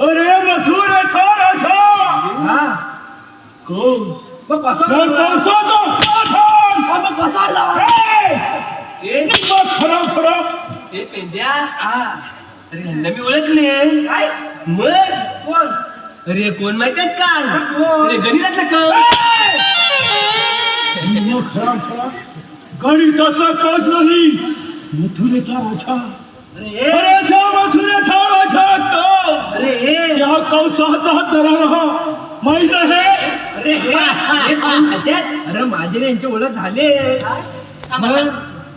अरे मथुर था राजा हा कोण मग कसा तर कौसाचा साधन! मग कसा लावा हे! ए निघा खरं खरं ए पेंद्या हा अरे ह्यांना मी ओळखले काय मग कोण अरे कोण माहितीये का कोण? अरे गणितातला कळ निघा खरं खरं गणिताचा कस नाही मथुरेचा राजा अरे अरे त्या मथुरेचा राजा कौ अरे हे या कौसाचा दरा रहा माहीत आहे अरे हे हे खात्यात? अरे माझे यांची ओळख झाले. मग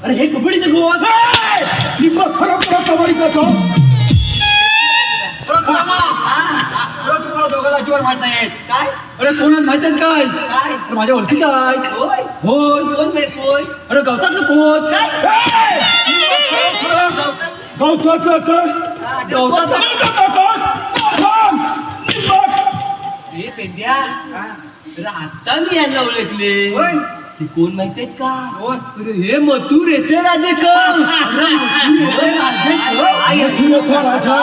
अरे हे कबड्डीचे गोवा हे! निघा खरं खरं कमाई करतो. काय? अरे कोण माहीत आहेत काय? काय? अरे माझ्या ओळखीचा आहे होय. होय. कोण माहीत कोण? अरे गवतात कोण? हे! हा, गवतात अरे आता मी यांना ओळखले. होय. ते कोण माहितीये का? अरे हे मथुरेचे राजे मथुरेचा राजा.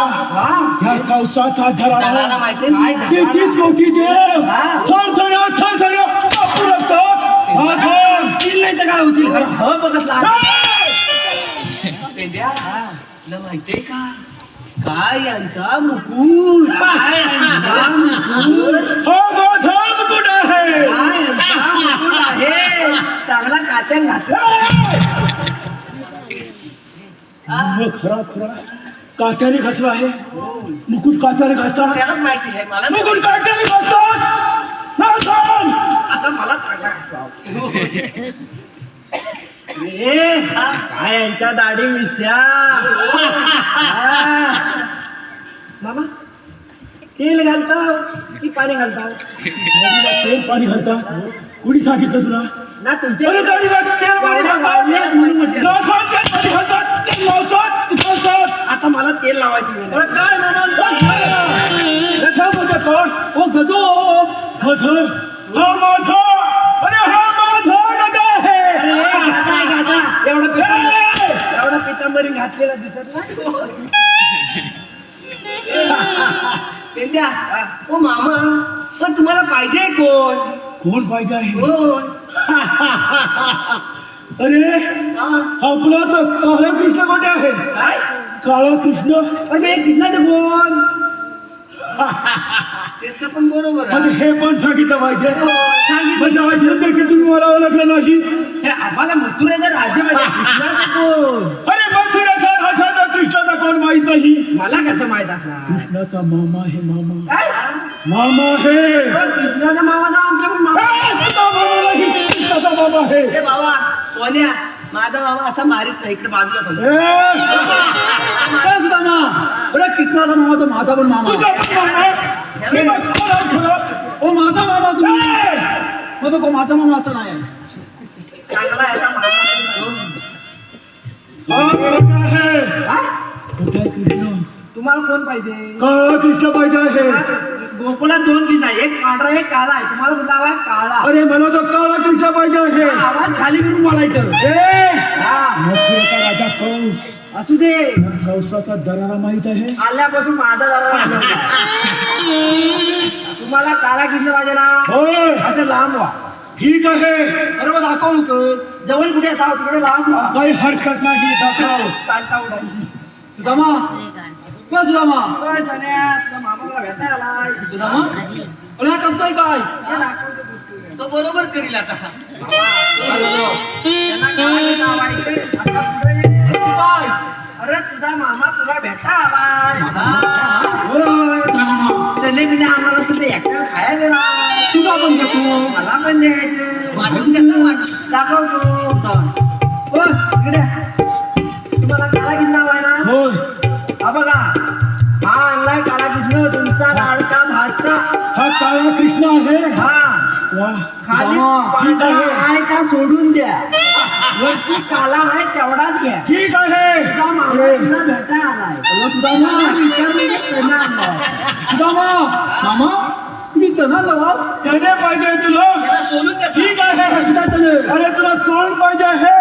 या कौसाचा त्याला धरा माहितीये काय? तेहतीस कोटी देव. थर थर थर थर. काय होतील? बघतला माहितीये का? काय यांचा मुकुट? कात्याने घासला आहे. मुकुट कात्याने घासतात त्यालाच माहिती आहे मला मुकुट कात्याने घासतात! आता मला काय यांच्या दाढी मिश्या? हा. मामा तेल घालता की पाणी घालता तेल पाणी घालतात कुणी सांगितलं तुला? ना तुमचे तेल पाणी घालतात नासात तेल पाणी घालतात तेल लावतात घालतात आता मला तेल लावायची अरे काय मामा ओ गदो गध हा माझा. अरे हा माझा गध आहे. अरे. एवढा! एवढा पितांबरी घातलेला दिसत नाही. पेंद्या ओ मामा पण तुम्हाला पाहिजे कोण? कोण पाहिजे आहे? कोण अरे हा, आपला तर काळा कृष्ण कोठे आहे. काय? काळा कृष्ण. अरे कृष्णाचं कोण त्याच पण बरोबर आणि हे पण सांगितलं पाहिजे. सांगितलं. म्हणजे तर की तुम्ही मला ओळखलं नाही. आम्हाला मथुरेचं म्हणजे कृष्णाचं कोण अरे मथुराचा राजा तर कृष्णाचा कोण माहीत नाही. मला कसं माहीत असणार? कृष्णाचा मामा आहे मामा. मामा आहे. पण कृष्णाचा मामा ना आमच्या पण मामा कृष्णाचा मामा आहे. ए बाबा सोन्या माझा मामा असा मारित नाही इकडे बाजूला कृष्णाचा मामा तो माझा पण मामा. तुझा पण मामा? मी मग खरं खरं. ओ माझा मामा तुम्ही. ए, मग तो माझा मामा असं नाही. चांगला आहे का मामा? हा कोण आहे? काय? कुठे आहे कृष्ण? तुम्हाला कोण पाहिजे? काळा कृष्ण पाहिजे आहे. गोकुळात दोन कृष्ण आहे. एक पांढरा एक काळा आहे. तुम्हाला कुठला हवा आहे? काळा. अरे मला तर काळा कृष्ण पाहिजे आहे. आवाज खाली करून बोलायचं. ए, हा. राजा कंस. असू दे. कंसाचा दरारा माहीत आहे? आल्यापासून माझा जरा तुम्हाला काळा कृष्ण पाहिजे ना होय. असं लांब व्हा. ठीक आहे. अरे मग दाखव लोक जवळ कुठे आहोत तिकडे लांब व्हा. काही हरकत नाही दाखव. सांगता उडायची सुदामा. काय सुदामा. ओय सण्या, तुझा मामा मला भेटायला आलाय. सुदामा? अरे हा करतोय काय. तो बरोबर करील आता. मला पण वाटून कसं वाटून दाखवतो. हो इकडे. तुम्हाला काळा किस नाव आहे ना होय. हा बघा. हा आणलाय काळा कृष्ण तुमचा लाडका भाचा हा काळा कृष्ण आहे. हा. वा. खाली बाबा, पांढरा ठीक आहे. का सोडून द्या. वरती काला आहे तेवढाच घ्या. ठीक आहे. तुझा मामा तुला भेटायला आलाय. चणा आणलाय. सुदामा मामा? तुम्ही त्यांना लावा चणे पाहिजे तुला. सोडून कसं ठीक आहे. अरे तुला सोन पाहिजे आहे.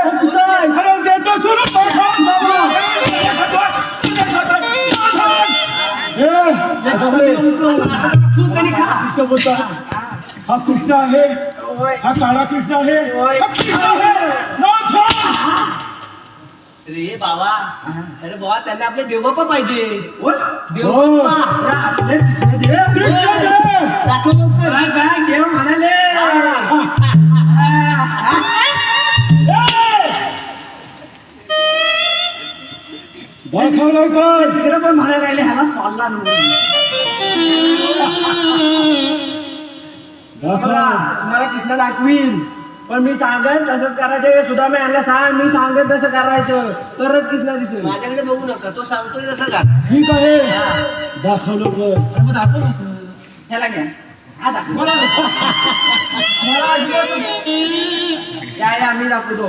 अरे देतो सोडून बोलता. हा कृष्ण आहे. हा काळा कृष्ण आहे होय. हा कृष्ण आहे नाथ! अरे बाबा. अरे बाबा त्यांना आपले देवबापा पाहिजे. हो. देवबापा कृष्णदेव! दाखव लवकर. देव म्हणाले. दाखव लवकर. तिकडे पण म्हणायला लागले ह्याला सॉल्ला दाखव. तुम्हाला कृष्ण दाखवीन. पण मी सांगत तसंच करायचं. सुद्धा मी यांना सांग मी सांगत तसं करायचं. तरच कृष्ण दिसेल. माझ्याकडे बघू नका तो सांगतोय तसं का ठीक आहे. दाखव मग दाखव. ह्याला घ्या. हा. मला दाखवतो.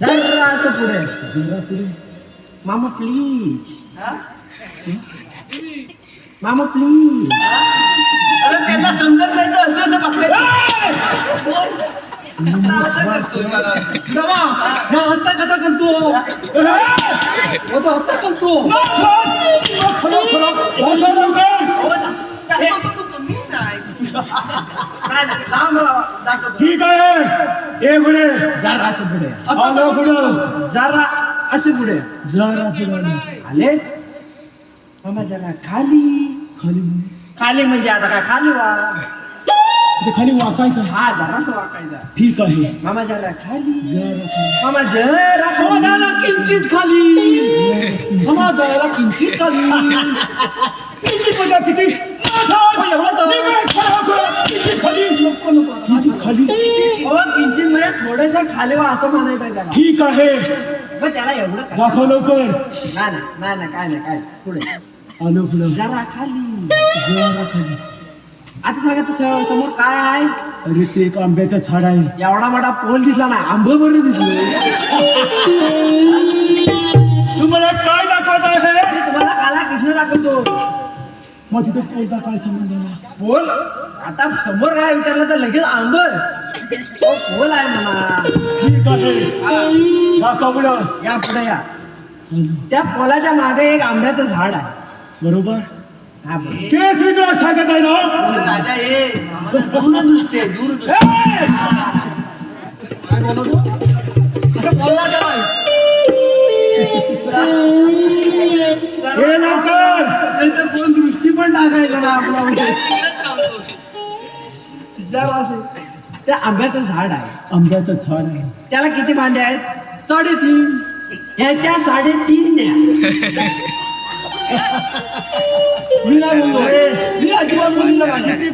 जरा असं पुढे. जरा पुढे. मामा प्लीज मामा प्लीज अरे त्यांना समजत नाही तर असं असं बघताय आता असं करतोय मला कथा करतो हो तो करतो मी नाही. लांब राहा, दाखवतो ठीक आहे ये पुढे जरा असं पुढे आलो पुढं जरा असे पुढे जरा पुढे आले मामा जरा खाली खाली खाली म्हणजे आता काय खाली वा ते खाली वाकायचं. हा जरासं वाकायचा. ठीक आहे. मामा जरा खाली. जरा खाली. मामा जरा खाली. समाजाला किंचित खाली. समाजाला किंचित खाली. किती पडला किती? एवढं तर. किती खाली. किती खाली. हो, किंचित म्हणजे थोडंसं खाली वा असं म्हणायचं त्याला. ठीक आहे. मग त्याला एवढं काय? दाखव लवकर. नाही नाही, नाही नाही काय नाही काय नाही. पुढे. आलो पुढं जरा खाली. जरा खाली. आता सांगा तर समोर काय आहे? अरे ते एक आंब्याचं झाड आहे. एवढा मोठा पोल दिसला ना आंब बरं दिसले. तुम्हाला काय दाखवत आहे? मी तुम्हाला काला कृष्ण दाखवतो. मग तिथे पोलता काय संबंध आहे? पोल? आता समोर काय विचारलं तर लगेच आंब. तो पोल आहे म्हणा. ठीक आहे. दाखव पुढं. या पुढे या. त्या पोलाच्या मागे एक आंब्याचं झाड आहे. बरोबर? हा. तेच मी तुला सांगत आहे ना? अरे राजा ये. आम्हाला दूरदृष्टी आहे दूरदृष्टी. लवकर नाहीतर कोण दृष्टी पण टाकायचं ना आपला. ते आंब्याचं झाड आहे. आंब्याचं झाड आहे. त्याला किती फांदे आहेत? साडेतीन. ह्याच्या साडेतीन द्या मी नाही बोललो मी अजिबात बोललो नाही.